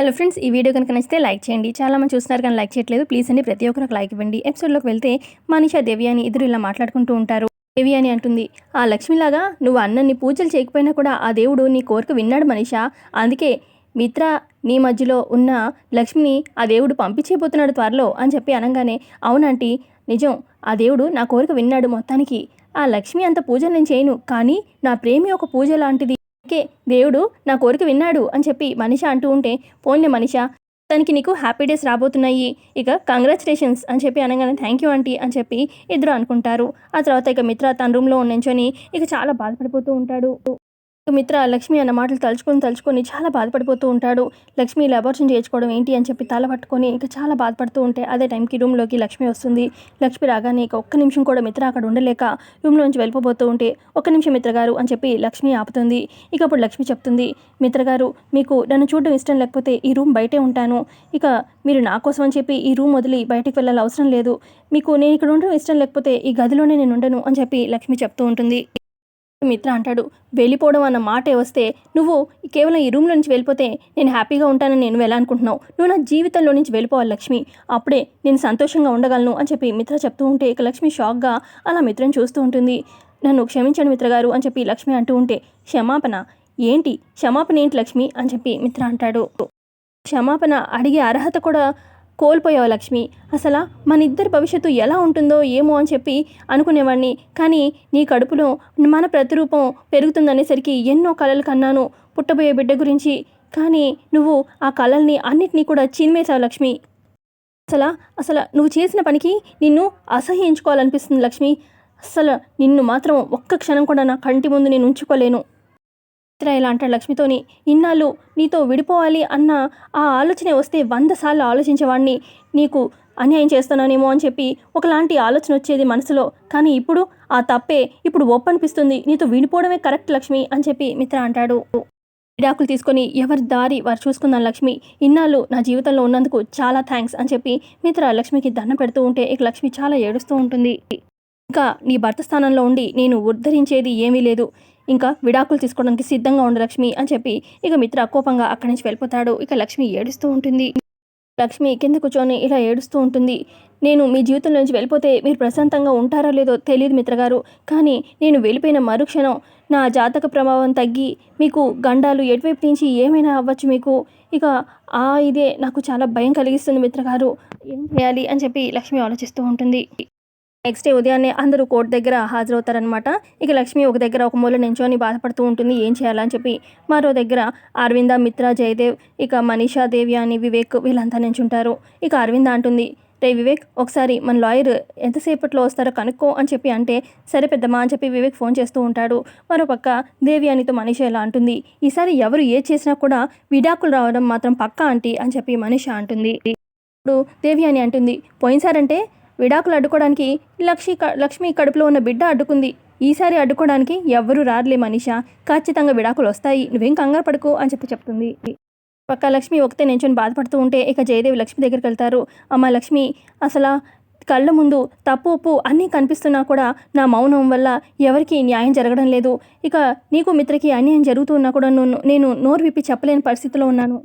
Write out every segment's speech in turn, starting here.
Hello friends ఈ video కనుక నచ్చితే లైక్ చేయండి. చాలా మంది చూస్తున్నారు కానీ లైక్ చేయట్లేదు. ప్లీజ్ అండి ప్రతి ఒక్కరికి లైక్ ఇవ్వండి. ఎపిసోడ్లోకి వెళ్తే మనీషా దేవి అని ఇద్దరు ఇలా మాట్లాడుకుంటూ ఉంటారు. దేవి అని అంటుంది ఆ లక్ష్మిలాగా నువ్వు అన్నన్ని పూజలు చేయకపోయినా కూడా ఆ దేవుడు నీ కోరిక విన్నాడు మనీషా. అందుకే మిత్ర నీ మధ్యలో ఉన్న లక్ష్మిని ఆ దేవుడు పంపించేయబోతున్నాడు త్వరలో అని చెప్పి అనగానే అవునంటీ నిజం. ఆ దేవుడు నా కోరిక విన్నాడు మొత్తానికి. ఆ లక్ష్మి అంత పూజలు నేను చేయను. కానీ నా ప్రేమి ఒక పూజ లాంటిది. ఓకే దేవుడు నా కోరిక విన్నాడు అని చెప్పి మనిష అంటూ ఉంటే పోన్లే మనిష తనకి నీకు హ్యాపీ డేస్ రాబోతున్నాయి ఇక కంగ్రాచులేషన్స్ అని చెప్పి అనగానే థ్యాంక్ యూ ఆంటీ అని చెప్పి ఇద్దరు అనుకుంటారు. ఆ తర్వాత ఇక మిత్ర తన రూమ్లో నించొని ఇక చాలా బాధపడిపోతూ ఉంటాడు. మిత్ర లక్ష్మి అన్న మాటలు తలుచుకొని తలుచుకొని చాలా బాధపడిపోతూ ఉంటాడు. లక్ష్మి ఇలా అబార్షన్ చేయించుకోవడం ఏంటి అని చెప్పి తల పట్టుకొని ఇక చాలా బాధపడుతూ ఉంటే అదే టైంకి రూమ్లోకి లక్ష్మి వస్తుంది. లక్ష్మి రాగానే ఇక ఒక్క నిమిషం కూడా మిత్ర అక్కడ ఉండలేక రూమ్లోంచి వెళ్ళిపోతూ ఉంటే ఒక్క నిమిషం మిత్ర గారు అని చెప్పి లక్ష్మి ఆపుతుంది. ఇక అప్పుడు లక్ష్మి చెప్తుంది మిత్ర గారు మీకు నన్ను చూడడం ఇష్టం లేకపోతే ఈ రూమ్ బయటే ఉంటాను. ఇక మీరు నా కోసం అని చెప్పి ఈ రూమ్ వదిలి బయటకు వెళ్ళాలి అవసరం లేదు. మీకు నేను ఇక్కడ ఉండడం ఇష్టం లేకపోతే ఈ గదిలోనే నేను ఉండను అని చెప్పి లక్ష్మి చెప్తూ ఉంటుంది. మిత్ర అంటాడు. వెళ్ళిపోవడం అన్న మాటే వస్తే నువ్వు కేవలం ఈ రూమ్లో నుంచి వెళ్ళిపోతే నేను హ్యాపీగా ఉంటానని నేను ఎలా అనుకుంటున్నావు? నువ్వు నా జీవితంలో నుంచి వెళ్ళిపోవాలి లక్ష్మి. అప్పుడే నేను సంతోషంగా ఉండగలను అని చెప్పి మిత్ర చెప్తూ ఉంటే ఇక లక్ష్మి షాక్గా అలా మిత్రను చూస్తూ ఉంటుంది. నన్ను క్షమించండి మిత్రగారు అని చెప్పి లక్ష్మి అంటూ ఉంటే క్షమాపణ? ఏంటి? క్షమాపణ ఏంటి లక్ష్మి? అని చెప్పి మిత్ర అంటాడు. క్షమాపణ అడిగే అర్హత కూడా కోల్పోయావు లక్ష్మి. అసలు మన ఇద్దరి భవిష్యత్తు ఎలా ఉంటుందో ఏమో అని చెప్పి అనుకునేవాడిని కానీ నీ కడుపులో మన ప్రతిరూపం పెరుగుతుందనేసరికి ఎన్నో కలలు కన్నాను పుట్టబోయే బిడ్డ గురించి. కానీ నువ్వు ఆ కళల్ని అన్నిటినీ కూడా చిన్మేశావు లక్ష్మి. అసలు అసలు నువ్వు చేసిన పనికి నిన్ను అసహ్యించుకోవాలనిపిస్తుంది లక్ష్మి. అసలు నిన్ను మాత్రం ఒక్క క్షణం కూడా నా కంటి ముందు నేను ఉంచుకోలేను. మిత్ర ఇలా అంటాడు లక్ష్మితోని. ఇన్నాళ్ళు నీతో విడిపోవాలి అన్న ఆ ఆలోచనే వస్తే వంద సార్లు ఆలోచించేవాడిని నీకు అన్యాయం చేస్తున్నానేమో అని చెప్పి ఒకలాంటి ఆలోచన వచ్చేది మనసులో. కానీ ఇప్పుడు ఆ తప్పే ఇప్పుడు ఒప్పనిపిస్తుంది నీతో విడిపోవడమే కరెక్ట్ లక్ష్మి అని చెప్పి మిత్ర అంటాడు. విడాకులు తీసుకొని ఎవరి దారి వారు చూసుకుందాం లక్ష్మి. ఇన్నాళ్ళు నా జీవితంలో ఉన్నందుకు చాలా థ్యాంక్స్ అని చెప్పి మిత్ర లక్ష్మికి దండం పెడుతూ ఉంటే ఇక లక్ష్మి చాలా ఏడుస్తూ ఉంటుంది. ఇంకా నీ భర్త స్థానంలో ఉండి నేను ఉద్ధరించేది ఏమీ లేదు. ఇంకా విడాకులు తీసుకోవడానికి సిద్ధంగా ఉండు లక్ష్మి అని చెప్పి ఇక మిత్ర కోపంగా అక్కడి నుంచి వెళ్ళిపోతాడు. ఇక లక్ష్మి ఏడుస్తూ ఉంటుంది. లక్ష్మి కింద కూర్చొని ఇలా ఏడుస్తూ ఉంటుంది. నేను మీ జీవితం నుంచి వెళ్ళిపోతే మీరు ప్రశాంతంగా ఉంటారో లేదో తెలియదు మిత్రగారు కానీ నేను వెళ్ళిపోయిన మరుక్షణం నా జాతక ప్రభావం తగ్గి మీకు గండాలు ఎటువైపు నుంచి ఏమైనా అవ్వచ్చు మీకు. ఇక ఆ ఇదే నాకు చాలా భయం కలిగిస్తుంది మిత్రగారు ఏం చేయాలి? అని చెప్పి లక్ష్మి ఆలోచిస్తూ ఉంటుంది. నెక్స్ట్ డే ఉదయాన్నే అందరూ కోర్టు దగ్గర హాజరవుతారనమాట ఇక లక్ష్మి ఒక దగ్గర ఒక మూల నించొని బాధపడుతూ ఉంటుంది ఏం చేయాలని చెప్పి. మరో దగ్గర అరవింద మిత్ర జయదేవ్ ఇక మనీషా దేవి అని వివేక్ వీళ్ళంతా నించుంటారు. ఇక అరవింద అంటుంది రే వివేక్ ఒకసారి మన లాయర్ ఎంతసేపట్లో వస్తారో కనుక్కో అని చెప్పి అంటే సరే పెద్దమ్మా అని చెప్పి వివేక్ ఫోన్ చేస్తూ ఉంటాడు. మరోపక్క దేవి అనితో మనీష ఇలా అంటుంది ఈసారి ఎవరు ఏ చేసినా కూడా విడాకులు రావడం మాత్రం పక్కా ఆంటీ అని చెప్పి మనీష అంటుంది. ఇప్పుడు దేవి అని అంటుంది పోయినసారంటే విడాకులు అడ్డుకోవడానికి లక్ష్మి క- లక్ష్మి కడుపులో ఉన్న బిడ్డ అడ్డుకుంది. ఈసారి అడ్డుకోవడానికి ఎవ్వరూ రారలే మనీషా. ఖచ్చితంగా విడాకులు వస్తాయి. నువ్వేం కంగారు పడుకో అని చెప్పి చెప్తుంది. పక్క లక్ష్మి ఒకతే నించొని బాధపడుతూ ఉంటే ఇక జయదేవి లక్ష్మి దగ్గరికి వెళ్తారు. అమ్మ లక్ష్మి అసలు కళ్ళ ముందు తప్పు ఉప్పు అన్నీ కనిపిస్తున్నా కూడా నా మౌనం వల్ల ఎవరికి న్యాయం జరగడం లేదు. ఇక నీకు మిత్రకి అన్యాయం జరుగుతున్నా కూడా నేను నోరు విప్పి చెప్పలేని పరిస్థితిలో ఉన్నాను.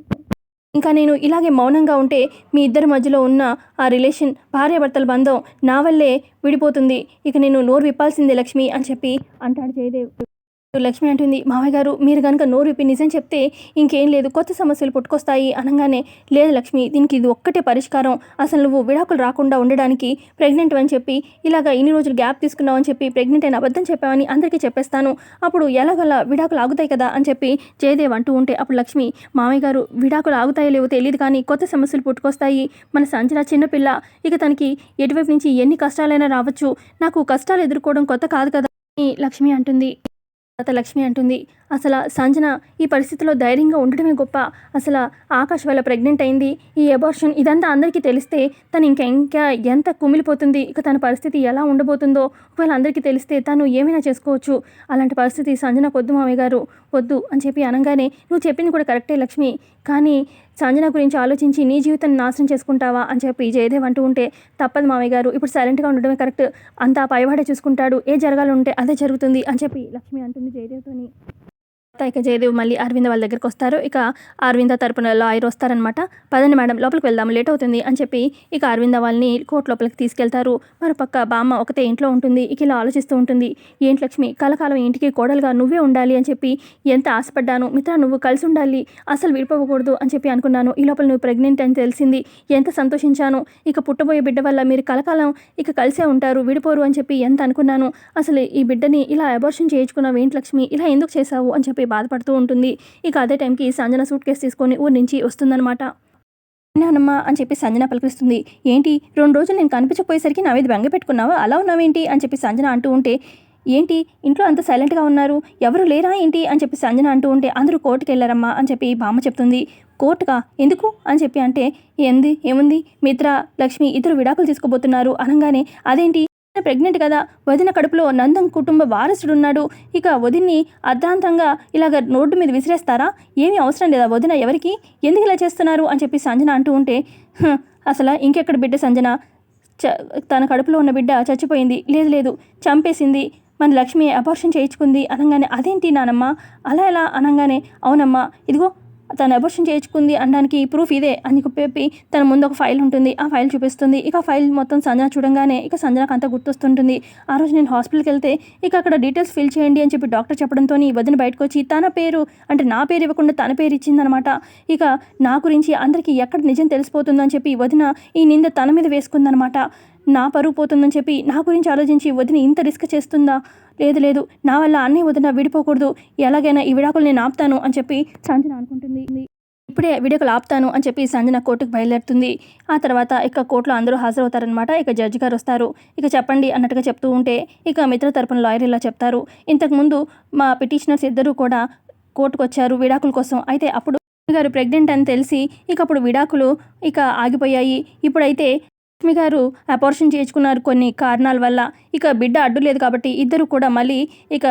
ఇంకా నేను ఇలాగే మౌనంగా ఉంటే మీ ఇద్దరి మధ్యలో ఉన్న ఆ రిలేషన్ భార్యాభర్తల బంధం నా వల్లే విడిపోతుంది. ఇక నేను నోరు విప్పాల్సిందే లక్ష్మి అని చెప్పి అంటాడు జయదేవ్. లక్ష్మి అంటుంది మామయ్య గారు మీరు కనుక నోరు విప్పి నిజం చెప్తే ఇంకేం లేదు కొత్త సమస్యలు పుట్టుకొస్తాయి అనగానే లేదు లక్ష్మి దీనికి ఇది ఒక్కటే పరిష్కారం. అసలు నువ్వు విడాకులు రాకుండా ఉండడానికి ప్రెగ్నెంట్ అని చెప్పి ఇలాగ ఇన్ని రోజులు గ్యాప్ తీసుకున్నావు అని చెప్పి ప్రెగ్నెంట్ అయిన అబద్ధం చెప్పావని అందరికీ చెప్పేస్తాను. అప్పుడు ఎలాగలా విడాకులు ఆగుతాయి కదా అని చెప్పి జయదేవ్ అంటూ ఉంటే అప్పుడు లక్ష్మి మామయ్య గారు విడాకులు ఆగుతాయో లేవో తెలియదు కానీ కొత్త సమస్యలు పుట్టుకొస్తాయి. మన సంజన చిన్నపిల్ల ఇక తనకి ఎటువైపు నుంచి ఎన్ని కష్టాలైనా రావచ్చు. నాకు కష్టాలు ఎదుర్కోవడం కొత్త కాదు కదా అని లక్ష్మి అంటుంది. తర్వాత లక్ష్మి అంటుంది అసలు సంజన ఈ పరిస్థితిలో ధైర్యంగా ఉండడమే గొప్ప. అసలు ఆకాష్ వల్ల ప్రెగ్నెంట్ అయింది. ఈ అబార్షన్ ఇదంతా అందరికీ తెలిస్తే తను ఇంకా ఇంకా ఎంత కుమిలిపోతుంది. ఇక తన పరిస్థితి ఎలా ఉండబోతుందో ఒకవేళ అందరికీ తెలిస్తే తను ఏమైనా చేసుకోవచ్చు. అలాంటి పరిస్థితి సంజన వద్దు మామయ్య గారు. వద్దు అని చెప్పి అనగానే నువ్వు చెప్పింది కూడా కరెక్టే లక్ష్మి. కానీ సంజన గురించి ఆలోచించి నీ జీవితాన్ని నాశనం చేసుకుంటావా అని చెప్పి జయదేవ్ అంటూ ఉంటే తప్పదు మామయ్య గారు. ఇప్పుడు సైలెంట్గా ఉండడమే కరెక్ట్. అంతా పైవాడే చూసుకుంటాడు. ఏ జరగాలంటే అదే జరుగుతుంది అని చెప్పి లక్ష్మి అంటుంది జయదేవ్తోని. ఇక జయదేవ్ మళ్ళీ అరవింద వాళ్ళ దగ్గరికి వస్తారు. ఇక అరవింద తరపున లాయర్ వస్తారనమాట పదండి మేడం లోపలికి వెళ్దాం లేట్ అవుతుంది అని చెప్పి ఇక అరవింద వాళ్ళని కోర్టు లోపలికి తీసుకెళ్తారు. మరోపక్క బామ్మ ఒకతే ఇంట్లో ఉంటుంది ఇక ఇలా ఆలోచిస్తూ ఉంటుంది. ఏంటి లక్ష్మి కలకాలం ఇంటికి కోడలుగా నువ్వే ఉండాలి అని చెప్పి ఎంత ఆశపడ్డాను. మిత్ర నువ్వు కలిసి ఉండాలి అసలు విడిపోకూడదు అని చెప్పి అనుకున్నాను. ఈ లోపల నువ్వు ప్రెగ్నెంట్ అని తెలిసింది ఎంత సంతోషించాను. ఇక పుట్టబోయే బిడ్డ వల్ల మీరు కలకాలం ఇక కలిసే ఉంటారు విడిపోరు అని చెప్పి ఎంత అనుకున్నాను. అసలు ఈ బిడ్డని ఇలా అబార్షన్ చేయించుకున్నావు ఏంటి లక్ష్మి ఇలా ఎందుకు చేశావు అని చెప్పి బాధపడుతూ ఉంటుంది. ఇక అదే టైంకి సంజన సూట్ కేసు తీసుకొని ఊరి నుంచి వస్తుందన్నమాట. నానమ్మా అని చెప్పి సంజన పలికిస్తుంది ఏంటి? రెండు రోజులు నేను కనిపించకపోయేసరికి నా మీద బెంగ పెట్టుకున్నావా? అలా ఉన్నావేంటి? అని చెప్పి సంజన అంటూ ఉంటే ఏంటి? ఇంట్లో అంత సైలెంట్గా ఉన్నారు? ఎవరు లేరా ఏంటి? అని చెప్పి సంజన అంటూ ఉంటే అందరూ కోర్టుకి వెళ్ళారమ్మా అని చెప్పి బామ్మ చెప్తుంది. కోర్టుగా ఎందుకు? అని చెప్పి అంటే ఏంది? ఏముంది? మిత్ర లక్ష్మి ఇద్దరు విడాకులు తీసుకోబోతున్నారు. అనగానే అదేంటి? ప్రెగ్నెంట్ కదా వదిన కడుపులో నందం కుటుంబ వారసుడున్నాడు. ఇక వదిన్ని అర్ధాంతంగా ఇలాగ రోడ్డు మీద విసిరేస్తారా? ఏమీ అవసరం లేదా వదిన ఎవరికి? ఎందుకు ఇలా చేస్తున్నారు? అని చెప్పి సంజన అంటూ ఉంటే అసలు ఇంకెక్కడ బిడ్డ సంజన? చ తన కడుపులో ఉన్న బిడ్డ చచ్చిపోయింది. లేదు లేదు చంపేసింది. మన లక్ష్మి అబార్షన్ చేయించుకుంది. అనగానే అదేంటి నానమ్మ? అలా ఎలా అనగానే అవునమ్మా ఇదిగో తను అబోర్షన్ చేయించుకుంది అనడానికి ప్రూఫ్ ఇదే అని చెప్పి తన ముందు ఒక ఫైల్ ఉంటుంది. ఆ ఫైల్ చూపిస్తుంది. ఇక ఫైల్ మొత్తం సంజన చూడంగానే ఇక సంజనకు అంతా గుర్తొస్తుంటుంది. ఆ రోజు నేను హాస్పిటల్కి వెళ్తే ఇక అక్కడ డీటెయిల్స్ ఫిల్ చేయండి అని చెప్పి డాక్టర్ చెప్పడంతో ఈ వదిన బయటకు వచ్చి తన పేరు అంటే నా పేరు ఇవ్వకుండా తన పేరు ఇచ్చిందనమాట. ఇక నా గురించి అందరికీ ఎక్కడ నిజం తెలిసిపోతుందని చెప్పి ఈ వదిన ఈ నింద తన మీద వేసుకుందనమాట. నా పరువు పోతుందని చెప్పి నా గురించి ఆలోచించి వదిన ఇంత రిస్క్ చేస్తుందా? లేదు లేదు. నా వల్ల అన్నీ వదిన విడిపోకూడదు. ఎలాగైనా ఈ విడాకులు నేను ఆపుతాను అని చెప్పి సంజన అనుకుంటుంది. ఇప్పుడే విడాకులు ఆపుతాను అని చెప్పి సంజన కోర్టుకు బయలుదేరుతుంది. ఆ తర్వాత ఇక కోర్టులో అందరూ హాజరవుతారనమాట ఇక జడ్జి గారు వస్తారు. ఇక చెప్పండి అన్నట్టుగా చెప్తూ ఉంటే ఇక మిత్ర తరపున లాయర్ ఇలా చెప్తారు. ఇంతకుముందు మా పిటిషనర్స్ ఇద్దరూ కూడా కోర్టుకు వచ్చారు విడాకుల కోసం. అయితే అప్పుడు గారు ప్రెగ్నెంట్ అని తెలిసి ఇక అప్పుడు విడాకులు ఇక ఆగిపోయాయి. ఇప్పుడైతే లక్ష్మి గారు అపార్షన్ చేయించుకున్నారు కొన్ని కారణాల వల్ల. ఇక బిడ్డ అడ్డు లేదు కాబట్టి ఇద్దరు కూడా మళ్ళీ ఇక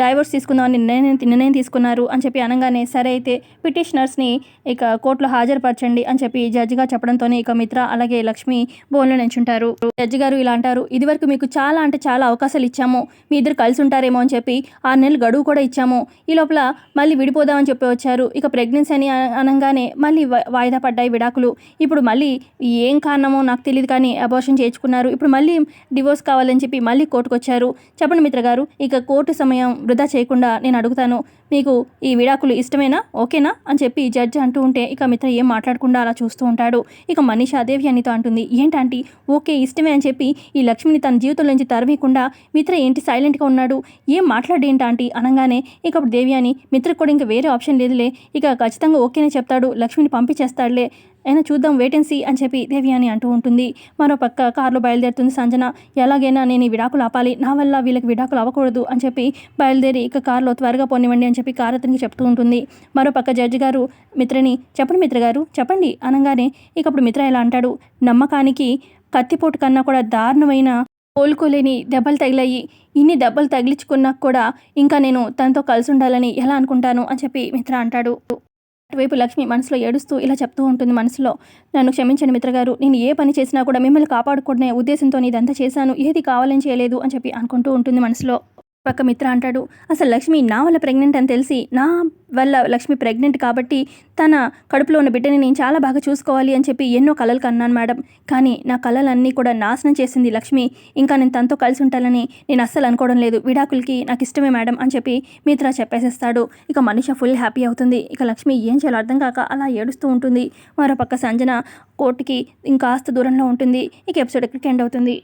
డైవర్స్ తీసుకుందామని నిర్ణయం నిర్ణయం తీసుకున్నారు అని చెప్పి అనగానే సరే అయితే పిటిషనర్స్ని ఇక కోర్టులో హాజరుపరచండి అని చెప్పి జడ్జిగా చెప్పడంతోనే ఇక మిత్ర అలాగే లక్ష్మి బోన్లో నించుంటారు జడ్జి గారు ఇలా అంటారు ఇదివరకు మీకు చాలా అంటే చాలా అవకాశాలు ఇచ్చాము. మీ ఇద్దరు కలిసి ఉంటారేమో అని చెప్పి ఆరు నెలలు గడువు కూడా ఇచ్చాము. ఈ లోపల మళ్ళీ విడిపోదామని చెప్పి వచ్చారు. ఇక ప్రెగ్నెన్సీ అని అనగానే మళ్ళీ వాయిదా పడ్డాయి విడాకులు. ఇప్పుడు మళ్ళీ ఏం కారణమో నాకు తెలియదు కానీ అబార్షన్ చేయించుకున్నారు. ఇప్పుడు మళ్ళీ డివోర్స్ కావాలని చెప్పి మళ్ళీ కోర్టుకు వచ్చారు చెప్పండి మిత్ర గారు ఇక కోర్టు సమయం వృధా చేయకుండా నేను అడుగుతాను. మీకు ఈ విడాకులు ఇష్టమేనా? ఓకేనా? అని చెప్పి జడ్జి అంటూ ఉంటే ఇక మిత్ర ఏం మాట్లాడకుండా అలా చూస్తూ ఉంటాడు. ఇక మనీషా దేవి అనితో అంటుంది ఏంటంటే? ఓకే ఇష్టమే అని చెప్పి ఈ లక్ష్మిని తన జీవితంలో నుంచి తరవేయకుండా మిత్ర ఏంటి సైలెంట్గా ఉన్నాడు? ఏం మాట్లాడేంటి ఆంటీ అనగానే ఇక అప్పుడు దేవి అని మిత్రకు కూడా ఇంకా వేరే ఆప్షన్ లేదులే. ఇక ఖచ్చితంగా ఓకేనే చెప్తాడు. లక్ష్మిని పంపించేస్తాడులే. అయినా చూద్దాం వేటెన్సీ అని చెప్పి దేవి అని అంటూ ఉంటుంది. మరో పక్క కారులో బయలుదేరుతుంది సంజన. ఎలాగైనా నేను ఈ విడాకులు ఆపాలి. నా వల్ల వీళ్ళకి విడాకులు అవ్వకూడదు అని చెప్పి బయలుదేరి ఇక కారులో త్వరగా పోనివ్వండి అని చెప్పి కారు అతనికి చెప్తూ ఉంటుంది. మరో పక్క జడ్జి గారు మిత్రని చెప్పండి మిత్ర గారు చెప్పండి అనగానే ఇక అప్పుడు మిత్ర ఇలా అంటాడు. నమ్మకానికి కత్తిపోటు కన్నా కూడా దారుణమైన కోలుకోలేని దెబ్బలు తగిలాయి. ఇన్ని దెబ్బలు తగిలించుకున్నా కూడా ఇంకా నేను తనతో కలిసి ఉండాలని ఎలా అనుకుంటాను అని చెప్పి మిత్ర అంటాడు. అటువైపు లక్ష్మి మనసులో ఏడుస్తూ ఇలా చెప్తూ ఉంటుంది మనసులో. నన్ను క్షమించండి మిత్రగారు నేను ఏ పని చేసినా కూడా మిమ్మల్ని కాపాడుకునే ఉద్దేశంతో ఇదంతా చేశాను ఏది కావాలని చేయలేదు అని చెప్పి అనుకుంటూ ఉంటుంది మనసులో. పక్క మిత్ర అంటాడు అసలు లక్ష్మి నా వల్ల ప్రెగ్నెంట్ అని తెలిసి నా వల్ల లక్ష్మి ప్రెగ్నెంట్ కాబట్టి తన కడుపులో ఉన్న బిడ్డని నేను చాలా బాగా చూసుకోవాలి అని చెప్పి ఎన్నో కలలు కన్నాను మేడం. కానీ నా కలలన్నీ కూడా నాశనం చేసింది లక్ష్మి. ఇంకా నేను తనతో కలిసి ఉంటానని నేను అస్సలు అనుకోవడం లేదు. విడాకులకి నాకు ఇష్టమే మేడం అని చెప్పి మిత్ర చెప్పేసేస్తాడు. ఇక మనిష ఫుల్ హ్యాపీ అవుతుంది. ఇక లక్ష్మి ఏం చేయాలో అర్థం కాక అలా ఏడుస్తూ ఉంటుంది. మరో పక్క సంజన కోర్టుకి ఇంకాస్త దూరంలో ఉంటుంది. ఇక ఎపిసోడ్ ఇక్కడికి ఎండ్ అవుతుంది?